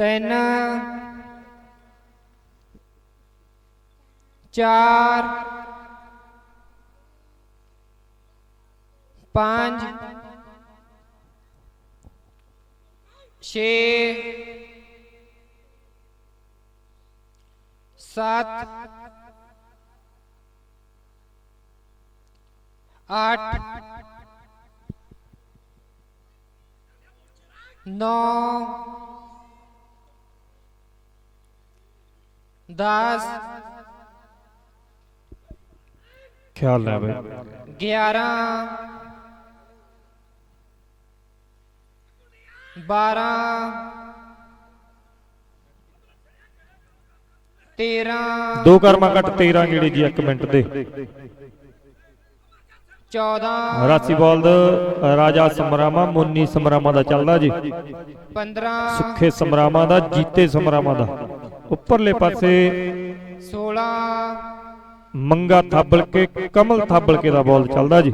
ਤਿੰਨ ਚਾਰ ਪੰਜ ਛੇ ਸੱਤ ਅੱਠ ਨੌ ਦਸ ਖਿਆਲ ਲੈ ਬਈ। ਗਿਆਰਾਂ ਬਾਰਾਂ ਤੇਰਾਂ ਦੋ ਕਰਮਾ ਘੱਟ 13 ਗੇੜੇ ਜੀ 1 ਮਿੰਟ ਦੇ। ਚੌਦਾਂ ਰਾਸੀ ਬੋਲ ਦਾ ਰਾਜਾ ਸਮਰਾਮਾ ਮੁੰਨੀ ਸਮਰਾਮਾ ਦਾ ਚੱਲਦਾ ਜੀ। ਪੰਦਰਾਂ ਸੁੱਖੇ ਸਮਰਾਮਾ ਦਾ ਜੀਤੇ ਸਮਰਾਮਾ ਦਾ। ਉੱਪਰਲੇ ਪਾਸੇ ਸੋਲਾਂ ਮੰਗਾ ਥਾਬਲ ਕੇ ਕਮਲ ਥਾਬਲ ਕੇ ਦਾ ਬੋਲ ਚੱਲਦਾ ਜੀ।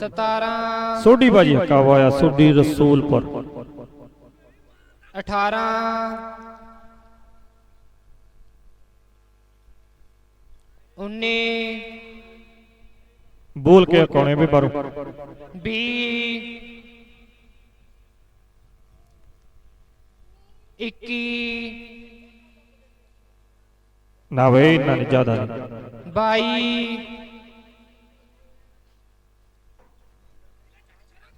ਸਤਾਰਾਂ ਸੋਢੀ ਬਾਜੀ ਹੱਕਾ ਹੋਇਆ ਸੋਢੀ ਰਸੂਲਪੁਰ। ਅਠਾਰਾਂ ਉੱਨੀ ਬੋਲ ਕੇ ਕੋਣੇ ਵੀ ਬਾਰੂ ਵੀਹ ਇੱਕੀ ਨਾ ਵੇ ਨਹੀਂ ਜ਼ਿਆਦਾ ਨਹੀਂ ਬਾਈ।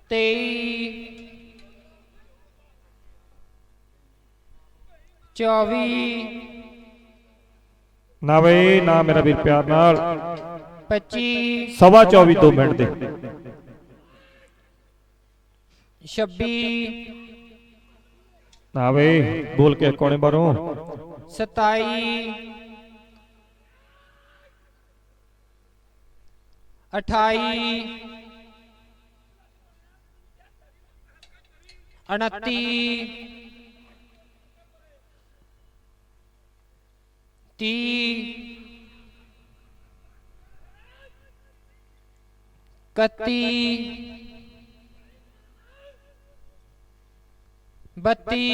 ਤੇਈ। ਚੌਵੀ। ਨਾ ਵੇ ਨਾ ਮੇਰਾ ਵੀਰ ਪਿਆਰ ਨਾਲ। ਪੱਚੀ। ਸਵਾ 24 2 ਮਿੰਟ ਦੇ। ਛੱਬੀ। ਨਾ ਵੇ ਬੋਲ ਕੇ ਕੋਣੇ ਬਾਰੂ ਸਤਾਈ। ਅਠਾਈ ਉਨੱਤੀ ਤੀਹ ਇਕੱਤੀ ਬੱਤੀ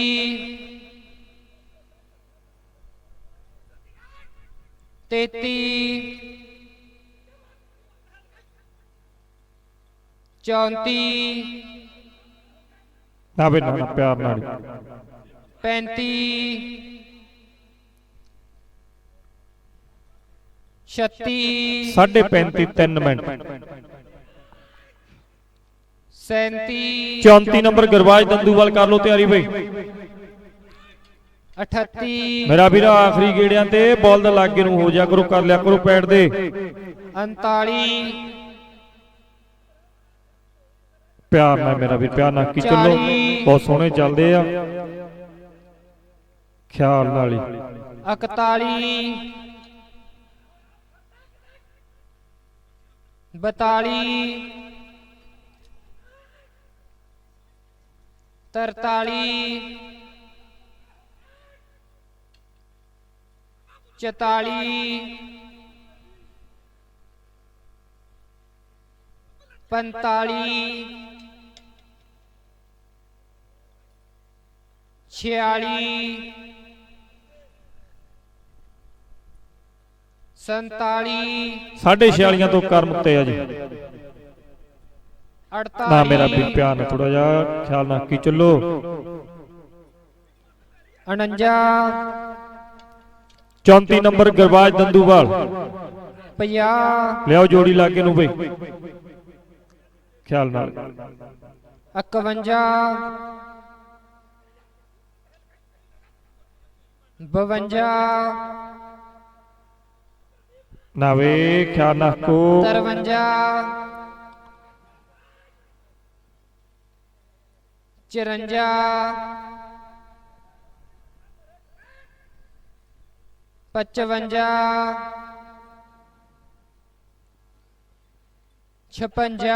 ਤੇਤੀ ਚੌਂਤੀ ਨਾ ਵੇ ਨਾ ਪਿਆਰ ਨਾਲ ਹੀ। ਪੈਂਤੀ। ਛੱਤੀ। ਸਾਢੇ 35 3 ਮਿੰਟ। ਸੈਂਤੀ। 34 ਨੰਬਰ ਗਰਵਾਜ ਦੰਦੂਵਾਲ ਕਰ ਲੋ ਤਿਆਰੀ ਬਈ। 38 ਮੇਰਾ ਵੀਰ ਆਖਰੀ ਗੇੜਿਆਂ ਤੇ ਬੋਲ ਦਾ ਲਾਗੇ ਨੂੰ ਹੋ ਜਾ ਕਰੋ ਕਰ ਲਿਆ ਕਰੋ ਪੈਡ ਦੇ। 39 ਪਿਆਰ ਨਾਲ ਮੇਰਾ ਵੀਰ ਪਿਆਰ ਨਾਲ ਕੀ ਚੱਲੋ ਚਾਲੀ। ਬਹੁਤ ਸੋਹਣੇ ਚੱਲਦੇ ਆ ਖਿਆਲ ਨਾਲ ਹੀ 41 42 43 44 45 46 47 ਸਾਢੇ 46 ਤੋਂ ਕਰਮ ਉੱਤੇ ਆ ਜੀ। 48 ਨਾ ਮੇਰਾ ਵੀਰ ਪਿਆਰ ਥੋੜਾ ਜਿਹਾ ਖਿਆਲ ਨਾਲ ਕੀ ਚੱਲੋ। 49 34 ਨੰਬਰ ਗਰਵਾਜ ਦੰਦੂਵਾਲ। 50 ਲਿਆਓ ਜੋੜੀ ਲਾਗੇ ਨੂੰ ਬਈ। ਖਿਆਲ ਨਾਲ। 51 52 ਨਾ ਵੇ ਖਿਆਲ ਨਾਲ ਕੋ 53 54 55 56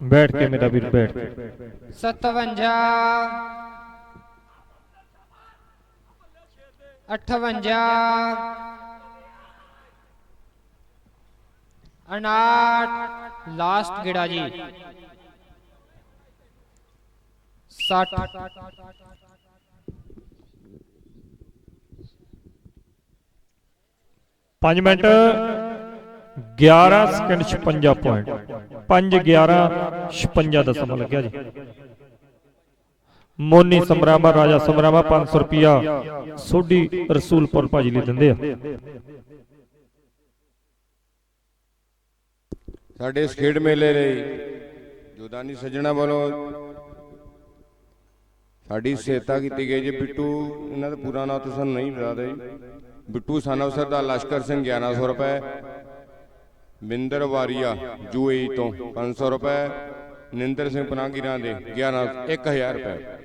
ਬੈਠ ਕੇ ਮੇਰਾ ਵੀਰ ਬੈਠ ਕੇ 58 59 ਲਾਸਟ ਗਿੜਾ ਜੀ। 60 5 ਮਿੰਟ। 11 ਸਕਿੰਟ 56 ਪੁਆਇੰਟ 5 11 56 ਦਾ ਲੱਗਿਆ ਜੀ। ਮੋਨੀ ਸਮਰਾਵਾ, ਰਾਜਾ ਸਮਰਾਵਾ 500 ਰੁਪਿਆ ਸੋਢੀ ਰਸੂਲਪੁਰ ਭਾਜੀ ਲਈ ਦਿੰਦੇ ਆ। ਸਾਡੇ ਇਸ ਖੇਡ ਮੇਲੇ ਲਈ ਜੋਦਾਨੀ ਸੱਜਣਾ ਵੱਲੋਂ ਸਾਡੀ ਸਹਾਇਤਾ ਕੀਤੀ ਗਈ ਜੀ। ਬਿੱਟੂ, ਇਹਨਾਂ ਦਾ ਪੂਰਾ ਨਾਮ ਤਾਂ ਸਾਨੂੰ ਨਹੀਂ ਪਤਾ ਜੀ। ਬਿੱਟੂ ਸਾਨਵ ਸਰਦਾਰ ਲਸ਼ਕਰ ਸਿੰਘ 1100 ਰੁਪਏ। ਮਿੰਦਰ ਵਾਰੀਆ ਯੂਏਈ ਤੋਂ 500 ਰੁਪਏ। ਨਿੰਦਰ ਸਿੰਘ ਪਨਾਗੀਰਾਂ ਦੇ 11 1000 ਰੁਪਏ।